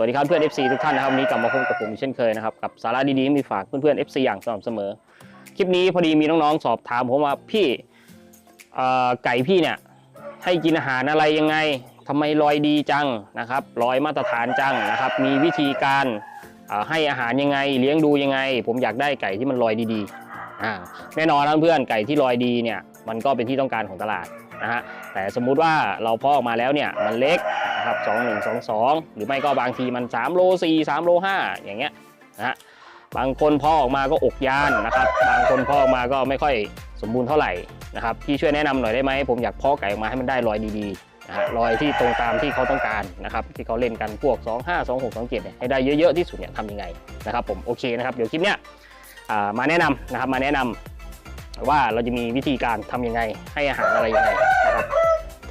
วัสดีครับเพื่อน FC ทุกท่านนะครับวันนี้กลับมาพบกับผมเช่นเคยนะครับกับสาระดีๆมีฝากเพื่อนๆ FC อย่างสม่ำเสมอ คลิปนี้พอดีมีน้องๆสอบถามผมว่าพี่ไก่พี่เนี่ยให้กินอาหารอะไรยังไงทำไมลอยดีจังนะครับลอยมาตรฐานจังนะครับ มีวิธีการให้อาหารยังไง เลี้ยงดูยังไง ผมอยากได้ไก่ที่มันลอยดีๆอ่าแน่นอนนะเพื่อนไก่ที่ลอยดีเนี่ยมันก็เป็นที่ต้องการของตลาดนะฮะแต่สมมุติว่าเราพาะออกมาแล้วเนี่ยมันเล็ก นะครับสองหนึ่งสองสองหรือไม่ก็บางทีมัน 3 โล 4 3 โล 5 อย่างเงี้ยนะฮะบางคนพ่อออกมาก็อกยานนะครับ บางคนพ่อออกมาก็ไม่ค่อยสมบูรณ์เท่าไหร่นะครับพี่ช่วยแนะนำหน่อยได้ไหมผมอยากเพาะไก่ออกมาให้มันได้รอยดีๆนะฮะรอยที่ตรงตามที่เขาต้องการนะครับที่เขาเล่นกันพวก 2 5 2 6 2 7เนี่ยให้ได้เยอะๆที่สุดเนี่ยทำยังไงนะครับผมโอเคนะครับเดี๋ยวคลิปเนี้ยมาแนะนำนะครับมาแนะนำว่าเราจะมีวิธีการทำยังไงให้อาหารอะไรยังไงนะครับ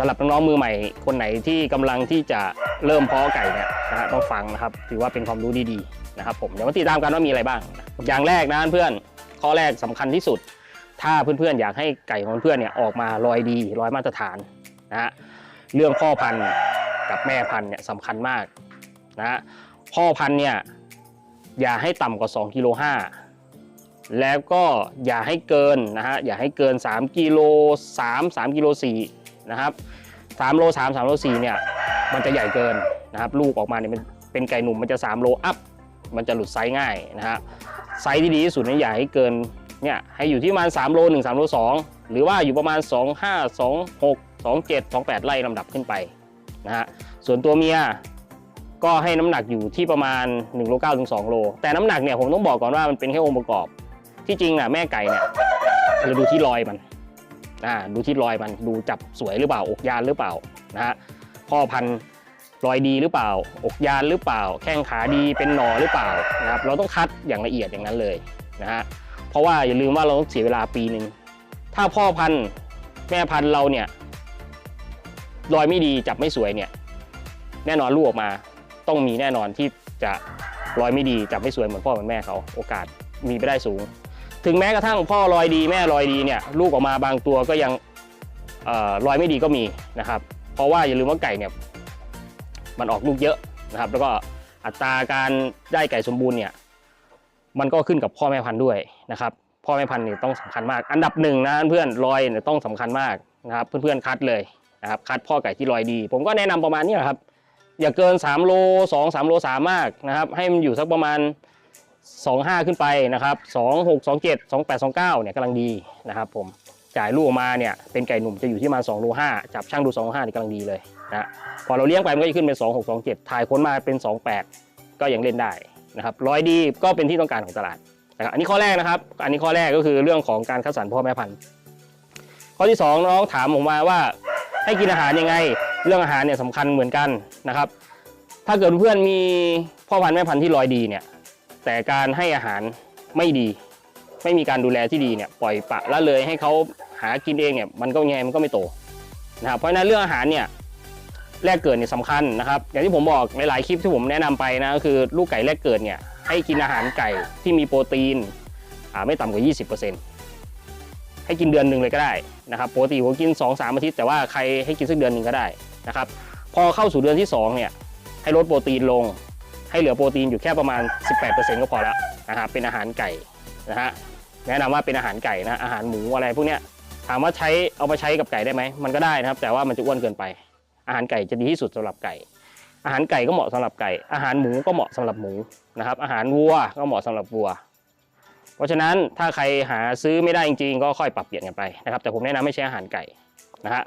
สำหรับน้องๆมือใหม่คนไหนที่กำลังที่จะเริ่มเพาะไก่เนี่ยนะฮะต้องฟังนะครับ ถือว่าเป็นความรู้ดีๆนะครับ ผมเดี๋ยวมาติดตามกันว่ามีอะไรบ้าง อย่างแรกนะเพื่อนข้อแรกสำคัญที่สุด ถ้าเพื่อนๆอยากให้ไก่ของเพื่อนเนี่ยออกมาลอยดีลอยมาตรฐานนะฮะเรื่องพ่อพันธุ์กับแม่พันธุ์เนี่ยสำคัญมากนะฮะพ่อพันธุ์เนี่ยอย่าให้ต่ำกว่า2กิโลห้าแล้วก็อย่าให้เกินนะฮะอย่าให้เกิน3กิโล3 3กิโล4 นะครับ3โล3 3โล4เนี่ยมันจะใหญ่เกินนะครับลูกออกมาเนี่ยมันเป็นไก่หนุ่มมันจะ 3 โลอัพมันจะหลุดไซส์ง่ายนะฮะไซส์ที่ดีที่สุดเนี่ยอย่าให้เกินเนี่ยให้อยู่ที่ประมาณ 3 โล 1 3 โล 2 หรือว่าอยู่ประมาณ 2 5 2 6 2 7 2 8 ไล่ลำดับขึ้นไปนะฮะส่วนตัวเมียก็ให้น้ำหนักอยู่ที่ประมาณ1โล9ถึง2โล แต่น้ำหนักเนี่ยผมต้องบอกก่อนว่ามันเป็นแค่องค์ประกอบ ที่จริงน่ะแม่ไก่เนี่ยคือดูที่รอยมัน อ่าดูที่รอยมันดูจับสวยหรือเปล่าอกยานหรือเปล่านะฮะพ่อพันธุ์รอยดีหรือเปล่า อกยานหรือเปล่า แข้งขาดีเป็นหนอหรือเปล่านะครับเราต้องคัดอย่างละเอียดอย่างนั้นเลยนะฮะเพราะว่าอย่าลืมว่าเราต้องเสียเวลาปีหนึ่งถ้าพ่อพันธุ์แม่พันธุ์เราเนี่ยรอยไม่ดีจับไม่สวยเนี่ยแน่นอนลูกออกมาต้องมีแน่นอนที่จะรอยไม่ดีจับไม่สวยเหมือนพ่อเหมือนแม่เขาโอกาสมีไปได้สูง ถึงแม้กระทั่งพ่อรอยดีแม่รอยดีเนี่ยลูกออกมาบางตัวก็ยังเอ่อยไม่ดีก็มีนะครับ เพราะว่าอย่าลืมว่าไก่เนี่ยมันออกลูกเยอะนะครับ แล้วก็อัตราการได้ไก่สมบูรณ์เนี่ยมันก็ขึ้นกับพ่อแม่พันธุ์ด้วยนะครับ พ่อแม่พันธุ์เนี่ยต้องสำคัญมาก อันดับหนึ่งนะเพื่อนรอยเนี่ยต้องสำคัญมากนะครับ เพื่อนๆคัดเลยนะครับคัดพ่อไก่ที่รอยดี ผมก็แนะนำประมาณนี้แหละครับอย่าเกิน 3 โล 2 3 โล3มากนะครับ ให้มันอยู่สักประมาณ 25 ขึ้นไปนะครับ 26 27 28 29เนี่ยกำลังดีนะครับผมจ่ายลูกออกมาเนี่ยเป็นไก่หนุ่มจะอยู่ที่ประมาณ2โล5จับช่างดู2โล5นี่กำลังดีเลยนะพอเราเลี้ยงไปมันก็จะขึ้นเป็น 26 27 ถ่ายค้นมาเป็น 28 ก็ยังเล่นได้นะครับร้อยดีก็เป็นที่ต้องการของตลาดนะครับอันนี้ข้อแรกนะครับ อันนี้ข้อแรกก็คือเรื่องของการคัดสรรพ่อแม่พันธุ์ข้อที่ 2 น้องถามผมมาว่าให้กินอาหารยังไง เรื่องอาหารเนี่ยสำคัญเหมือนกันนะครับ ถ้าเกิดเพื่อนมีพ่อพันธุ์แม่พันธุ์ที่ลอยดีเนี่ย แต่การให้อาหารไม่ดี ไม่มีการดูแลที่ดีเนี่ยปล่อยปะละเลยให้เขาหากินเองเนี่ยมันก็ยังไงมันก็ไม่โตนะครับเพราะฉะนั้นเรื่องอาหารเนี่ยแรกเกิดเนี่ยสำคัญนะครับอย่างที่ผมบอกในหลายคลิปที่ผมแนะนำไปนะก็คือลูกไก่แรกเกิดเนี่ยให้กินอาหารไก่ที่มีโปรตีนอ่าไม่ต่ำกว่า 20%ให้กินเดือนหนึ่งเลยก็ได้นะครับปกติผมกิน 2-3 อาทิตย์แต่ว่าใครให้กินสักเดือนหนึ่งก็ได้นะครับพอเข้าสู่เดือนที่สองเนี่ยให้ลดโปรตีนลง ให้เหลือโปรตีนอยู่แค่ประมาณ 18%ก็พอแล้วนะครับเป็นอาหารไก่นะฮะแนะนำว่าเป็นอาหารไก่นะอาหารหมูอะไรพวกเนี้ยถามว่าใช้เอามาใช้กับไก่ได้ไหมมันก็ได้นะครับ แต่ว่ามันจะอ้วนเกินไป อาหารไก่จะดีที่สุดสำหรับไก่ อาหารไก่ก็เหมาะสำหรับไก่ อาหารหมูก็เหมาะสำหรับหมูนะครับ อาหารวัวก็เหมาะสำหรับวัว เพราะฉะนั้นถ้าใครหาซื้อไม่ได้จริงๆ ก็ค่อยปรับเปลี่ยนกันไปนะครับ แต่ผมแนะนำไม่ใช้อาหารไก่นะฮะ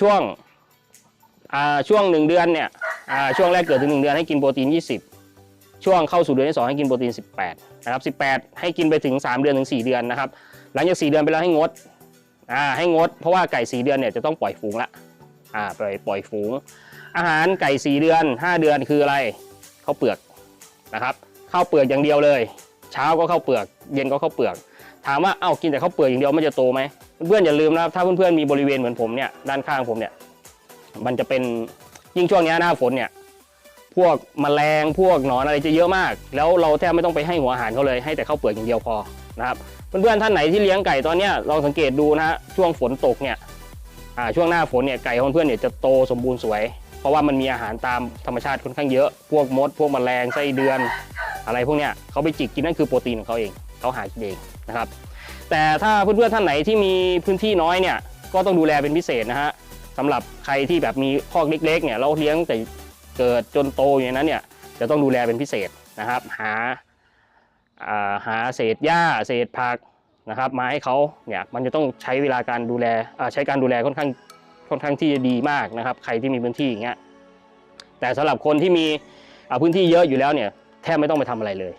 ช่วงอ่าช่วงหนึ่งเดือนเนี่ยอ่าช่วงแรกเกิดถึงหนึ่งเดือนให้กินโปรตีน 20 ช่วงเข้าสู่เดือนที่2ให้กินโปรตีน 18 นะครับ 18 ให้กินไปถึง 3 เดือนถึง 4 เดือนนะครับ หลังจาก 4 เดือนไปแล้วให้งด อ่า ให้งด เพราะว่าไก่ 4 เดือนเนี่ยจะต้องปล่อยฝูงละ อ่า ปล่อย ปล่อยฝูง อาหารไก่ 4 เดือน 5 เดือนคืออะไร ข้าวเปลือกนะครับ ข้าวเปลือกอย่างเดียวเลย เช้าก็ข้าวเปลือก เย็นก็ข้าวเปลือก ถามว่า เอ้า กินแต่ข้าวเปลือกอย่างเดียวมันจะโตไหม เพื่อนอย่าลืมนะครับ ถ้าเพื่อนๆมีบริเวณเหมือนผมเนี่ย ด้านข้างผมเนี่ย มันจะเป็น ยิ่งช่วงนี้หน้าฝนเนี่ย พวกแมลงพวกหนอนอะไรจะเยอะมาก แล้วเราแทบไม่ต้องไปให้หัวอาหารเขาเลยให้แต่ข้าวเปลือกอย่างเดียวพอนะครับเพื่อนๆท่านไหนที่เลี้ยงไก่ตอนนี้ลองสังเกตดูนะฮะช่วงฝนตกเนี่ยช่วงหน้าฝนเนี่ยไก่ของเพื่อนเนี่ยจะโตสมบูรณ์สวย เพราะว่ามันมีอาหารตามธรรมชาติค่อนข้างเยอะ พวกมด พวกแมลงไส้เดือน อะไรพวกเนี้ยเขาไปจิกกินนั่นคือโปรตีนของเขาเองเขาหากินเองนะครับแต่ถ้าเพื่อนๆท่านไหนที่มีพื้นที่น้อยเนี่ยก็ต้องดูแลเป็นพิเศษนะฮะสำหรับใครที่แบบมีคอกเล็กๆเนี่ยเราเลี้ยงแต่ เกิดจนโตอย่างนั้นเนี่ยจะต้องดูแลเป็นพิเศษนะครับ หาหาเศษหญ้าเศษผักนะครับมาให้เขาเนี่ยมันจะต้องใช้เวลาการดูแลใช้การดูแลค่อนข้างค่อนข้างที่จะดีมากนะครับ ใครที่มีพื้นที่อย่างเงี้ยแต่สำหรับคนที่มีพื้นที่เยอะอยู่แล้วเนี่ยแทบไม่ต้องไปทำอะไรเลย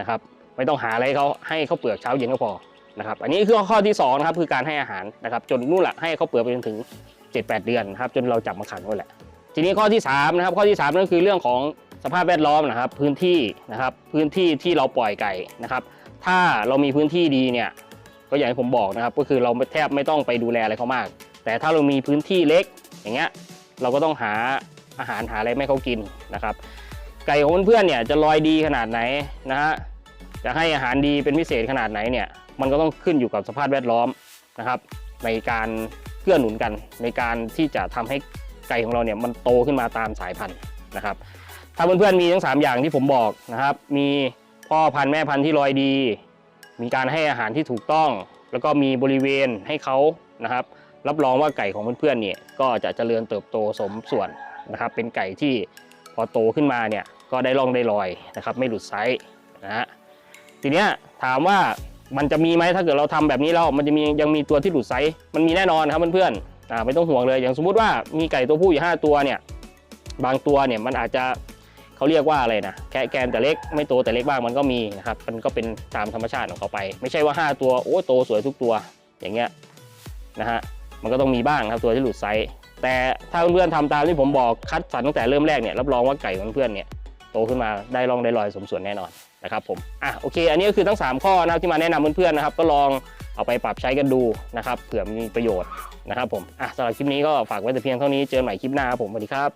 นะครับ ไม่ต้องหาอะไรเขาให้เขาเปลือกเช้าเย็นก็พอนะครับ อันนี้คือข้อที่2นะครับคือการให้อาหารนะครับ จนนู่นแหละให้เขาเปลือกไปจนถึง 7-8 เดือนนะครับจนเราจับมาขังนั่นแหละ ทีนี้ข้อที่3นะครับข้อที่3นั่นคือเรื่องของสภาพแวดล้อมนะครับ พื้นที่นะครับพื้นที่ที่เราปล่อยไก่นะครับ ถ้าเรามีพื้นที่ดีเนี่ยก็อย่างที่ผมบอกนะครับ ก็คือเราแทบไม่ต้องไปดูแลอะไรเขามาก แต่ถ้าเรามีพื้นที่เล็กอย่างเงี้ยเราก็ต้องหาอาหารหาอะไรให้เขากินนะครับ ไก่ของเพื่อนๆเนี่ยจะลอยดีขนาดไหนนะฮะจะให้อาหารดีเป็นพิเศษขนาดไหนเนี่ยมันก็ต้องขึ้นอยู่กับสภาพแวดล้อมนะครับ ในการเกื้อหนุนกันในการที่จะทำให้ ไก่ของเราเนี่ยมันโตขึ้นมาตามสายพันธุ์นะครับ ถ้าเพื่อนๆมีทั้ง 3 อย่างที่ผมบอกนะครับ มีพ่อพันธุ์แม่พันธุ์ที่ลอยดี มีการให้อาหารที่ถูกต้อง แล้วก็มีบริเวณให้เขานะครับ รับรองว่าไก่ของเพื่อนๆเนี่ยก็จะเจริญเติบโตสมส่วนนะครับ เป็นไก่ที่พอโตขึ้นมาเนี่ยก็ได้ร่องได้รอยนะครับ ไม่หลุดไซส์นะฮะทีเนี้ยถามว่ามันจะมีไหมถ้าเกิดเราทำแบบนี้แล้วมันจะมียังมีตัวที่หลุดไซส์มันมีแน่นอนครับเพื่อนๆ ไม่ต้องห่วงเลยอย่างสมมุติว่ามีไก่ตัวผู้อยู่ 5 ตัวเนี่ยบางตัวเนี่ยมันอาจจะเขาเรียกว่าอะไรนะแค่แกนแต่เล็กไม่โตแต่เล็กบ้างมันก็มีนะครับมันก็เป็นตามธรรมชาติของเขาไป ไม่ใช่ว่า 5 ตัวโอ้โตสวยทุกตัวอย่างเงี้ยนะฮะมันก็ต้องมีบ้างครับตัวที่หลุดไซส์แต่ถ้าเพื่อนๆทำตามที่ผมบอกคัดสรรตั้งแต่เริ่มแรกเนี่ยรับรองว่าไก่ของเพื่อนๆเนี่ยโตขึ้นมาได้ร่องได้รอยสมส่วนแน่นอนนะครับผมอะโอเค อันนี้ก็คือทั้ง 3 ข้อนะที่มาแนะนำเพื่อนๆนะครับก็ลอง เอาไปปรับใช้กันดูนะครับเผื่อมีประโยชน์นะครับผมอะสำหรับคลิปนี้ก็ฝากไว้แต่เพียงเท่านี้เจอกันใหม่คลิปหน้าครับผมสวัสดีครับ